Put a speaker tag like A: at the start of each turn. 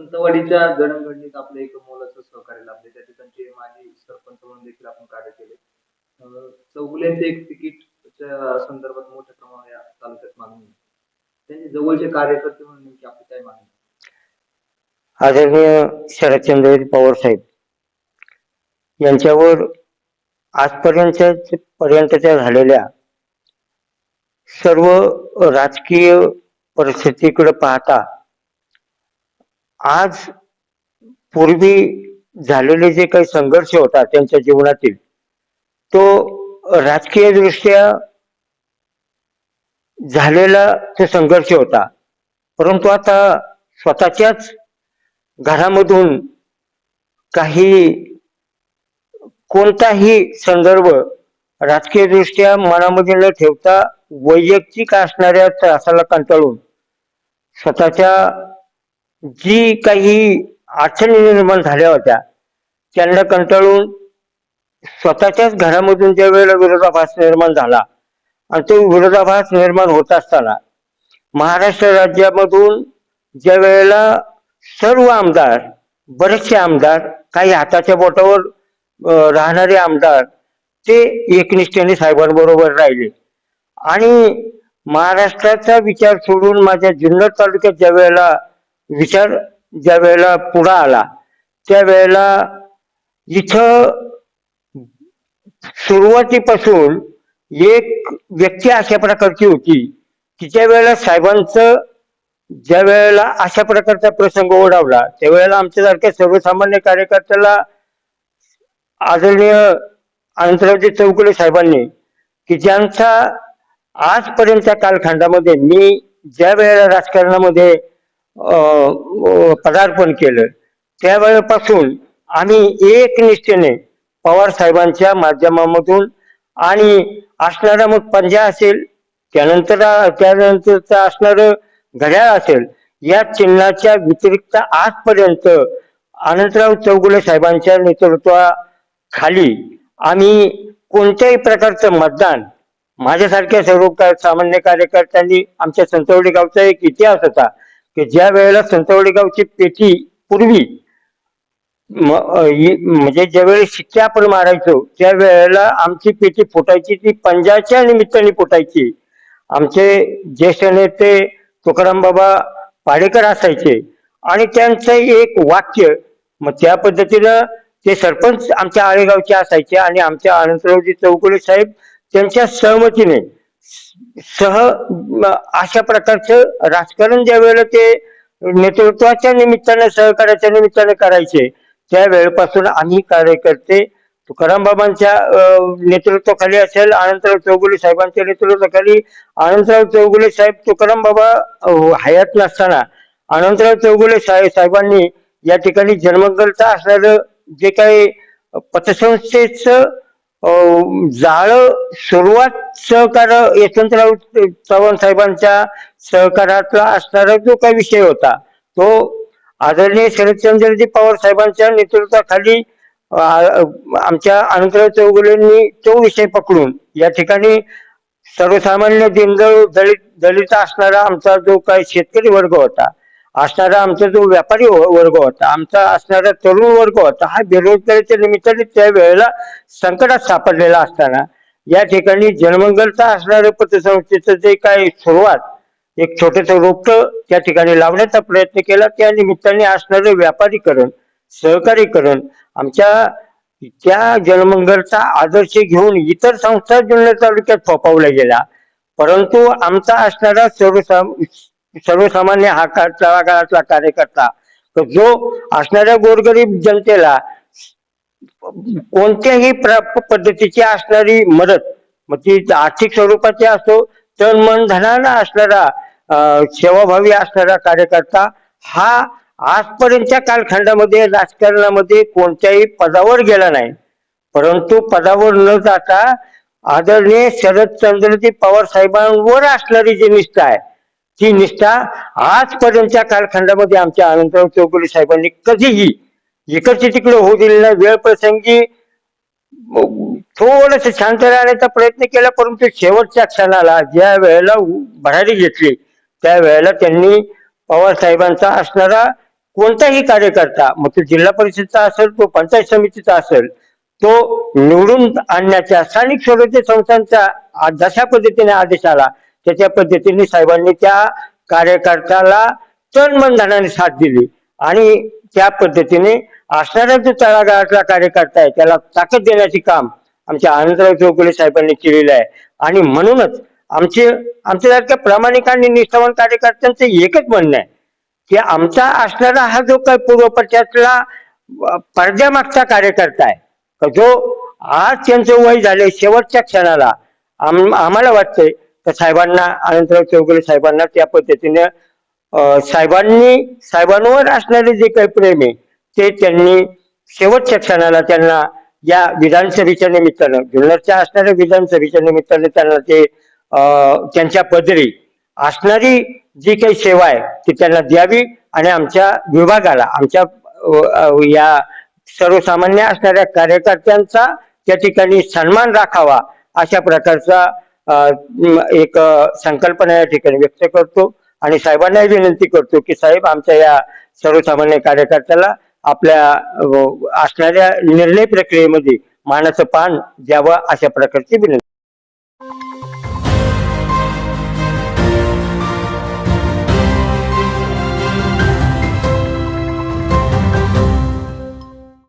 A: संतवाडीच्या जडणघडणीत आपलं एक मोलाचं सहकार्य लाभले. त्या ठिकाणचे माजी सरपंच म्हणून देखील आपण कार्य केले. चौगुल्यांचे एक तिकीटच्या संदर्भात मोठ्या प्रमाणात या तालुक्यात मागणी त्यांचे जवळचे कार्यकर्ते म्हणून नेमकी आपली काय मागणी
B: आदरणीय शरदचंद्र पवार साहेब यांच्यावर आजपर्यंत पर्यंतच्या झालेल्या सर्व राजकीय परिस्थितीकडे पाहता आज पूर्वी झालेले जे काही संघर्ष होता त्यांच्या जीवनातील तो राजकीय दृष्ट्या झालेला तो संघर्ष होता. परंतु आता स्वतःच्याच घरामधून काही कोणताही संदर्भ राजकीय दृष्ट्या मनामध्ये न ठेवता वैयक्तिक असणाऱ्या त्रासाला कंटाळून स्वतःच्या जी काही अडचणी निर्माण झाल्या होत्या त्यांना कंटाळून स्वतःच्याच घरामधून ज्या वेळेला विरोधाभास निर्माण झाला आणि तो विरोधाभास निर्माण होत असताना महाराष्ट्र राज्यामधून ज्या वेळेला सर्व आमदार बरेचसे आमदार काही हाताच्या बोटावर राहणारे आमदार ते एकनिष्ठेने साहेबांबरोबर राहिले. आणि महाराष्ट्राचा विचार सोडून माझ्या जुन्नर तालुक्यात ज्या वेळेला विचार ज्या वेळेला पुढं आला त्यावेळेला इथं सुरुवातीपासून एक व्यक्ती अशा प्रकारची होती की ज्या वेळेला साहेबांचं ज्या वेळेला अशा प्रकारचा प्रसंग ओढावला त्यावेळेला आमच्यासारख्या सर्वसामान्य कार्यकर्त्याला आदरणीय अनंतरावजी चौगुले साहेबांनी की ज्यांचा आजपर्यंतच्या कालखंडामध्ये मी ज्या वेळेला राजकारणामध्ये पदार्पण केलं. त्यावेळेपासून आम्ही एक निष्ठेने पवार साहेबांच्या माध्यमामधून आणि असणारा मग पंजा असेल त्यानंतर त्यानंतर असणारं घड्याळ असेल या चिन्हाच्या व्यतिरिक्त आजपर्यंत अनंतराव चौगुले साहेबांच्या नेतृत्वाखाली आम्ही कोणत्याही प्रकारचं मतदान माझ्यासारख्या सर्व सामान्य कार्यकर्त्यांनी आमच्या संतवडी गावचा एक इतिहास होता की ज्या वेळेला संतवडी गावची पेटी पूर्वी म- अ, म्हणजे ज्यावेळी शिक्के आपण मारायचो त्या वेळेला आमची पेटी फुटायची ती पंजाच्या निमित्ताने फुटायची. आमचे ज्येष्ठ नेते तुकाराम बाबा पाडेकर असायचे. आणि त्यांचं एक वाक्य मग त्या पद्धतीनं ते सरपंच आमच्या आळेगावचे असायचे आणि आमच्या अनंतरावजी चौगुले साहेब त्यांच्या सहमतीने सह अशा प्रकारचं राजकारण ज्या वेळेला ते नेतृत्वाच्या निमित्ताने सहकार्याच्या निमित्ताने करायचे त्या वेळेपासून आम्ही कार्यकर्ते तुकाराम बाबांच्या नेतृत्वाखाली असेल आनंदराव चौगुले साहेबांच्या नेतृत्वाखाली आनंदराव चौगुले साहेब तुकाराम बाबा हयात नसताना आनंदराव चौगुले साहेब साहेबांनी या ठिकाणी जन्मगलचा असणारं जे काही पतसंस्थेचं जाळं सुरुवात सहकार यशवंतराव चव्हाण साहेबांच्या सहकारातला असणारा जो काही विषय होता तो आदरणीय शरदचंद्रजी पवार साहेबांच्या नेतृत्वाखाली आमच्या अनंतराव चौगुलेंनी तो विषय पकडून या ठिकाणी सर्वसामान्य दिनदळ दलित दलित असणारा आमचा जो काही शेतकरी वर्ग होता असणारा आमचा जो व्यापारी वर्ग होता आमचा असणारा तरुण वर्ग होता हा बेरोजगारीच्या निमित्ताने त्या वेळेला संकटात सापडलेला असताना या ठिकाणी जनमंगलचा असणाऱ्या पतसंस्थेचं जे काही सुरुवात एक छोटस रोपट त्या ठिकाणी लावण्याचा प्रयत्न केला. त्या निमित्ताने असणारं व्यापारीकरण सहकारीकरण आमच्या त्या जलमंगलचा आदर्श घेऊन इतर संस्था जुन्नर तालुक्यात फोपावल्या गेल्या परंतु आमचा असणारा सर्वसाम सर्वसामान्य हा तळागाळातला कार्यकर्ता. तर जो असणाऱ्या गोरगरीब जनतेला कोणत्याही पद्धतीची असणारी मदत मग ती आर्थिक स्वरूपाची असो तर मन धनानं असणारा सेवाभावी असणारा कार्यकर्ता हा आजपर्यंतच्या कालखंडामध्ये राजकारणामध्ये कोणत्याही पदावर गेला नाही. परंतु पदावर न जाता आदरणीय शरदचंद्रजी पवार साहेबांवर असणारी जी निष्ठा आहे ती निष्ठा आजपर्यंतच्या कालखंडामध्ये आमच्या अनंतराव चौगुले साहेबांनी कधीही इकडची तिकडे होऊ दिलेला वेळ प्रसंगी थोडस शांत राहण्याचा प्रयत्न केला परंतु शेवटच्या क्षणाला ज्या वेळेला भरारी घेतली त्या वेळेला त्यांनी पवार साहेबांचा असणारा कोणताही कार्यकर्ता मग तो जिल्हा परिषदचा असेल तो पंचायत समितीचा असेल तो निवडून आणण्याच्या स्थानिक स्वराज्य संस्थांचा जशा पद्धतीने आदेश आला त्याच्या पद्धतीने साहेबांनी त्या कार्यकर्त्याला तन मन धनाने साथ दिली. आणि त्या पद्धतीने असणारा जो तळागाळातला कार्यकर्ता आहे त्याला ताकद देण्याचे काम आमच्या आनंदराव चौगुले साहेबांनी केलेलं आहे. आणि म्हणूनच आमचे आमच्यासारख्या प्रामाणिक आणि निष्ठावान कार्यकर्त्यांचं एकच म्हणणं आहे की आमचा असणारा हा जो काही पूर्वपट्ट्यातला पडद्यामागचा कार्यकर्ता आहे जो आज त्यांचं वय झाले शेवटच्या क्षणाला आम आम्हाला वाटतंय तर साहेबांना अनंतराव चौगुले साहेबांना त्या पद्धतीने साहेबांनी साहेबांवर असणारे जे काही प्रेम आहे ते त्यांनी शेवटच्या क्षणाला त्यांना या विधानसभेच्या निमित्तानं जुन्नरच्या असणाऱ्या विधानसभेच्या निमित्तानं त्यांना ते त्यांच्या पदरी असणारी जी काही सेवा आहे ती त्यांना द्यावी आणि आमच्या विभागाला आमच्या या सर्वसामान्य असणाऱ्या कार्यकर्त्यांचा त्या ठिकाणी सन्मान राखावा अशा प्रकारचा एक संकल्पना या ठिकाणी व्यक्त करतो आणि साहेबांनाही विनंती करतो की साहेब आमच्या या सर्वसामान्य कार्यकर्त्याला आपल्या असणाऱ्या निर्णय प्रक्रियेमध्ये मानाचं पान द्यावं अशा प्रकारची विनंती.